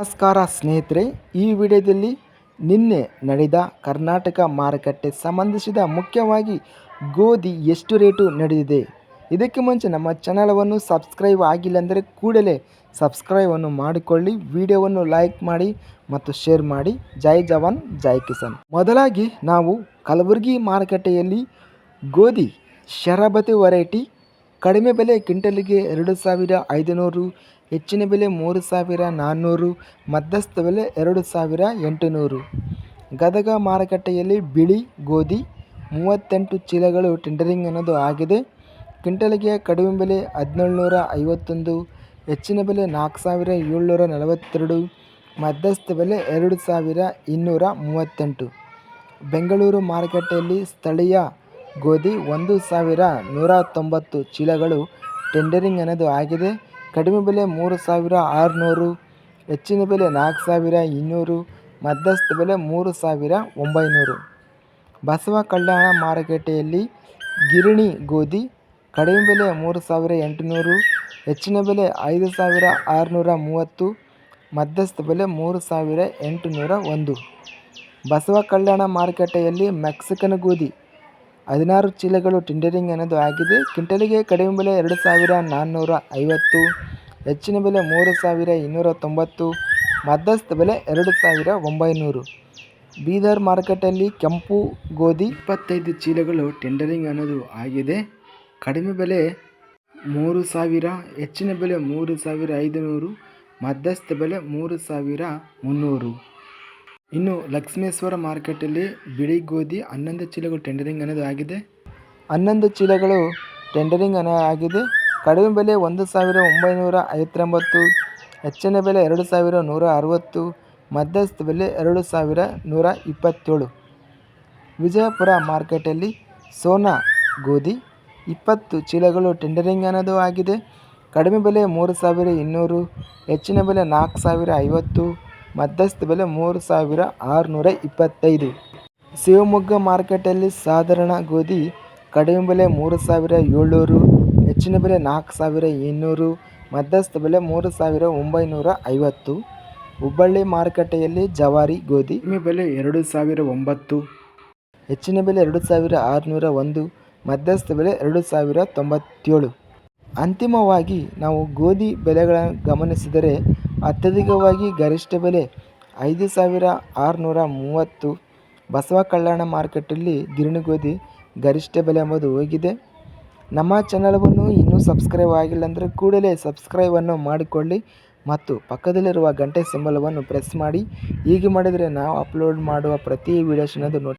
ನಮಸ್ಕಾರ ಸ್ನೇಹಿತರೆ, ಈ ವಿಡಿಯೋದಲ್ಲಿ ನಿನ್ನೆ ನಡೆದ ಕರ್ನಾಟಕ ಮಾರುಕಟ್ಟೆ ಸಂಬಂಧಿಸಿದ ಮುಖ್ಯವಾಗಿ ಗೋಧಿ ಎಷ್ಟು ರೇಟು ನಡೆದಿದೆ. ಇದಕ್ಕೆ ಮುಂಚೆ ನಮ್ಮ ಚಾನಲವನ್ನು ಸಬ್ಸ್ಕ್ರೈಬ್ ಆಗಿಲ್ಲ ಅಂದರೆ ಕೂಡಲೇ ಸಬ್ಸ್ಕ್ರೈಬನ್ನು ಮಾಡಿಕೊಳ್ಳಿ, ವಿಡಿಯೋವನ್ನು ಲೈಕ್ ಮಾಡಿ ಮತ್ತು ಶೇರ್ ಮಾಡಿ. ಜೈ ಜವಾನ್, ಜೈ ಕಿಸಾನ್. ಮೊದಲಾಗಿ ನಾವು ಕಲಬುರಗಿ ಮಾರುಕಟ್ಟೆಯಲ್ಲಿ ಗೋಧಿ ಶರಬತಿ ವೆರೈಟಿ ಕಡಿಮೆ ಬೆಲೆ ಕ್ವಿಂಟಲಿಗೆ ಎರಡು ಸಾವಿರ ಐದುನೂರು, ಹೆಚ್ಚಿನ ಬೆಲೆ ಮೂರು ಸಾವಿರ ನಾನ್ನೂರು, ಮಧ್ಯಸ್ಥ ಬೆಲೆ ಎರಡು ಸಾವಿರ ಎಂಟುನೂರು. ಗದಗ ಮಾರುಕಟ್ಟೆಯಲ್ಲಿ ಬಿಳಿ, ಗೋಧಿ, ಮೂವತ್ತೆಂಟು ಚೀಲಗಳು ಟೆಂಡರಿಂಗ್ ಅನ್ನೋದು ಆಗಿದೆ. ಕ್ವಿಂಟಲಿಗೆ ಕಡಿಮೆ ಬೆಲೆ ಹದಿನೇಳುನೂರ ಐವತ್ತೊಂದು, ಹೆಚ್ಚಿನ ಬೆಲೆ ನಾಲ್ಕು ಸಾವಿರ ಏಳ್ನೂರ ನಲವತ್ತೆರಡು, ಮಧ್ಯಸ್ಥ ಬೆಲೆ ಎರಡು ಸಾವಿರ ಇನ್ನೂರ ಮೂವತ್ತೆಂಟು. ಬೆಂಗಳೂರು ಮಾರುಕಟ್ಟೆಯಲ್ಲಿ ಸ್ಥಳೀಯ ಗೋಧಿ ಒಂದು ಸಾವಿರ ನೂರ ತೊಂಬತ್ತು ಚೀಲಗಳು ಟೆಂಡರಿಂಗ್ ಅನ್ನೋದು ಆಗಿದೆ. ಕಡಿಮೆ ಬೆಲೆ ಮೂರು ಸಾವಿರ ಆರುನೂರು, ಹೆಚ್ಚಿನ ಬೆಲೆ ನಾಲ್ಕು ಸಾವಿರ ಇನ್ನೂರು, ಮಧ್ಯಸ್ಥ ಬೆಲೆ ಮೂರು ಸಾವಿರ ಒಂಬೈನೂರು. ಬಸವ ಕಲ್ಯಾಣ ಮಾರುಕಟ್ಟೆಯಲ್ಲಿ ಗಿರಣಿ ಗೋಧಿ ಕಡಿಮೆ ಬೆಲೆ ಮೂರು ಸಾವಿರ ಎಂಟುನೂರು, ಹೆಚ್ಚಿನ ಬೆಲೆ ಐದು ಸಾವಿರ ಆರುನೂರ ಮೂವತ್ತು, ಮಧ್ಯಸ್ಥ ಬೆಲೆ ಮೂರು ಸಾವಿರ ಎಂಟುನೂರ ಒಂದು. ಬಸವ ಕಲ್ಯಾಣ ಮಾರುಕಟ್ಟೆಯಲ್ಲಿ ಮೆಕ್ಸಿಕನ್ ಗೋಧಿ ಹದಿನಾರು ಚೀಲಗಳು ಟೆಂಡರಿಂಗ್ ಅನ್ನೋದು ಆಗಿದೆ. ಕ್ವಿಂಟಲಿಗೆ ಕಡಿಮೆ ಬೆಲೆ ಎರಡು ಸಾವಿರ ನಾನ್ನೂರ ಐವತ್ತು, ಹೆಚ್ಚಿನ ಬೆಲೆ ಮೂರು ಸಾವಿರ ಇನ್ನೂರ ತೊಂಬತ್ತು, ಮಧ್ಯಸ್ಥ ಬೆಲೆ ಎರಡು ಸಾವಿರ ಒಂಬೈನೂರು. ಬೀದರ್ ಮಾರುಕಟ್ಟೆಯಲ್ಲಿ ಕೆಂಪು ಗೋಧಿ ಇಪ್ಪತ್ತೈದು ಚೀಲಗಳು ಟೆಂಡರಿಂಗ್ ಅನ್ನೋದು ಆಗಿದೆ. ಕಡಿಮೆ ಬೆಲೆ ಮೂರು ಸಾವಿರ, ಹೆಚ್ಚಿನ ಬೆಲೆ ಮೂರು ಸಾವಿರ ಐದುನೂರು, ಮಧ್ಯಸ್ಥ ಬೆಲೆ ಮೂರು ಸಾವಿರ ಮುನ್ನೂರು. ಇನ್ನು ಲಕ್ಷ್ಮೇಶ್ವರ ಮಾರ್ಕೆಟಲ್ಲಿ ಬಿಳಿ ಗೋಧಿ, ಹನ್ನೊಂದು ಚೀಲಗಳು ಟೆಂಡರಿಂಗ್ ಅನ್ನೋದು ಆಗಿದೆ. ಹನ್ನೊಂದು ಚೀಲಗಳು ಟೆಂಡರಿಂಗ್ ಅನ್ನೋ ಆಗಿದೆ. ಕಡಿಮೆ ಬೆಲೆ ಒಂದು ಸಾವಿರ ಒಂಬೈನೂರ ಐವತ್ತೊಂಬತ್ತು, ಹೆಚ್ಚಿನ ಬೆಲೆ ಎರಡು ಸಾವಿರ ನೂರ ಅರವತ್ತು, ಮಧ್ಯಸ್ಥ ಬೆಲೆ ಎರಡು ಸಾವಿರ ನೂರ ಇಪ್ಪತ್ತೇಳು. ವಿಜಯಪುರ ಮಾರ್ಕೆಟಲ್ಲಿ ಸೋನಾ ಗೋಧಿ, ಇಪ್ಪತ್ತು ಚೀಲಗಳು ಟೆಂಡರಿಂಗ್ ಅನ್ನೋದು ಆಗಿದೆ. ಕಡಿಮೆ ಬೆಲೆ ಮೂರು ಸಾವಿರ ಇನ್ನೂರು, ಹೆಚ್ಚಿನ ಬೆಲೆ ನಾಲ್ಕು ಸಾವಿರ ಐವತ್ತು ಮಧ್ಯಸ್ಥ ಬೆಲೆ ಮೂರು ಸಾವಿರ ಆರುನೂರ ಇಪ್ಪತ್ತೈದು. ಶಿವಮೊಗ್ಗ ಮಾರ್ಕೆಟಲ್ಲಿ ಸಾಧಾರಣ ಗೋಧಿ ಕಡಿಮೆ ಬೆಲೆ ಮೂರು ಸಾವಿರ ಏಳ್ನೂರು, ಹೆಚ್ಚಿನ ಬೆಲೆ ನಾಲ್ಕು ಸಾವಿರ ಇನ್ನೂರು ಮಧ್ಯಸ್ಥ ಬೆಲೆ ಮೂರು ಸಾವಿರ ಒಂಬೈನೂರ ಐವತ್ತು. ಹುಬ್ಬಳ್ಳಿ ಮಾರುಕಟ್ಟೆಯಲ್ಲಿ ಜವಾರಿ ಗೋಧಿ ಕಡಿಮೆ ಬೆಲೆ ಎರಡು ಸಾವಿರ ಒಂಬತ್ತು, ಹೆಚ್ಚಿನ ಬೆಲೆ ಎರಡು ಸಾವಿರ ಆರುನೂರ ಒಂದು, ಮಧ್ಯಸ್ಥ ಬೆಲೆ ಎರಡು ಸಾವಿರ ತೊಂಬತ್ತೇಳು. ಅಂತಿಮವಾಗಿ ನಾವು ಗೋಧಿ ಬೆಲೆಗಳನ್ನು ಗಮನಿಸಿದರೆ ಅತ್ಯಧಿಕವಾಗಿ ಗರಿಷ್ಠ ಬೆಲೆ ಐದು ಸಾವಿರ ಆರುನೂರ ಮೂವತ್ತು. ಬಸವ ಕಲ್ಯಾಣ ಮಾರ್ಕೆಟಲ್ಲಿ ಗಿರಣಿ ಗೋಧಿ ಗರಿಷ್ಠ ಬೆಲೆ ಎಂಬುದು ಹೋಗಿದೆ. ನಮ್ಮ ಚಾನಲ್ವನ್ನು ಇನ್ನೂ ಸಬ್ಸ್ಕ್ರೈಬ್ ಆಗಿಲ್ಲ ಅಂದರೆ ಕೂಡಲೇ ಸಬ್ಸ್ಕ್ರೈಬನ್ನು ಮಾಡಿಕೊಳ್ಳಿ ಮತ್ತು ಪಕ್ಕದಲ್ಲಿರುವ ಗಂಟೆ ಸಿಂಬಲವನ್ನು ಪ್ರೆಸ್ ಮಾಡಿ. ಹೀಗೆ ಮಾಡಿದರೆ ನಾವು ಅಪ್ಲೋಡ್ ಮಾಡುವ ಪ್ರತಿ ವೀಡಿಯೋಸ್ ನೋಡಿ